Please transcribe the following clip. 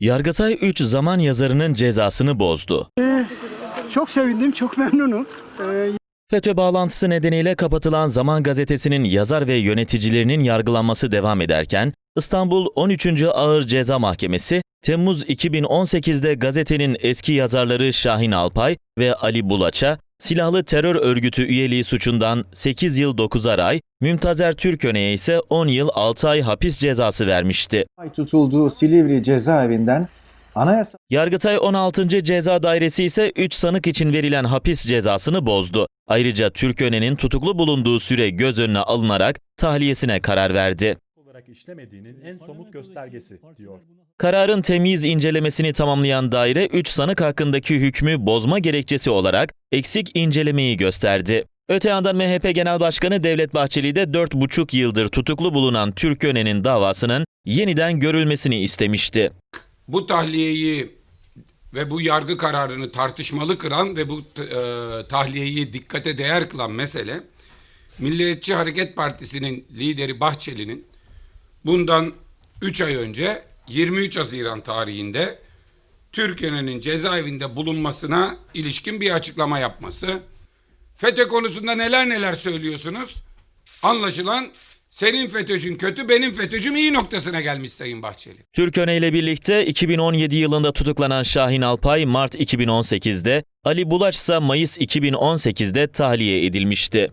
Yargıtay 3 zaman yazarının cezasını bozdu. Çok sevindim, çok memnunum. Ee, FETÖ bağlantısı nedeniyle kapatılan Zaman Gazetesi'nin yazar ve yöneticilerinin yargılanması devam ederken, İstanbul 13. Ağır Ceza Mahkemesi, Temmuz 2018'de gazetenin eski yazarları Şahin Alpay ve Ali Bulaç'a silahlı terör örgütü üyeliği suçundan 8 yıl 9 ay, Mümtazer Türköne'ye ise 10 yıl 6 ay hapis cezası vermişti. ay tutulduğu Silivri cezaevinden anayasa Yargıtay 16. Ceza Dairesi ise 3 sanık için verilen hapis cezasını bozdu. Ayrıca Türköne'nin tutuklu bulunduğu süre göz önüne alınarak tahliyesine karar verdi. Olarak işlemediğinin en somut göstergesi diyor. Kararın temyiz incelemesini tamamlayan daire 3 sanık hakkındaki hükmü bozma gerekçesi olarak eksik incelemeyi gösterdi. Öte yandan MHP Genel Başkanı Devlet Bahçeli de 4,5 yıldır tutuklu bulunan Türköne'nin davasının yeniden görülmesini istemişti. bu tahliyeyi ve bu yargı kararını tartışmalı kılan ve bu e, tahliyeyi dikkate değer kılan mesele Milliyetçi Hareket Partisi'nin lideri Bahçeli'nin bundan 3 ay önce 23 Haziran tarihinde Türkiye'nin cezaevinde bulunmasına ilişkin bir açıklama yapması. FETÖ konusunda neler neler söylüyorsunuz? Anlaşılan senin FETÖ'cün kötü, benim FETÖ'cüm iyi noktasına gelmiş Sayın Bahçeli. Türköne ile birlikte 2017 yılında tutuklanan Şahin Alpay Mart 2018'de, Ali Bulaç ise Mayıs 2018'de tahliye edilmişti.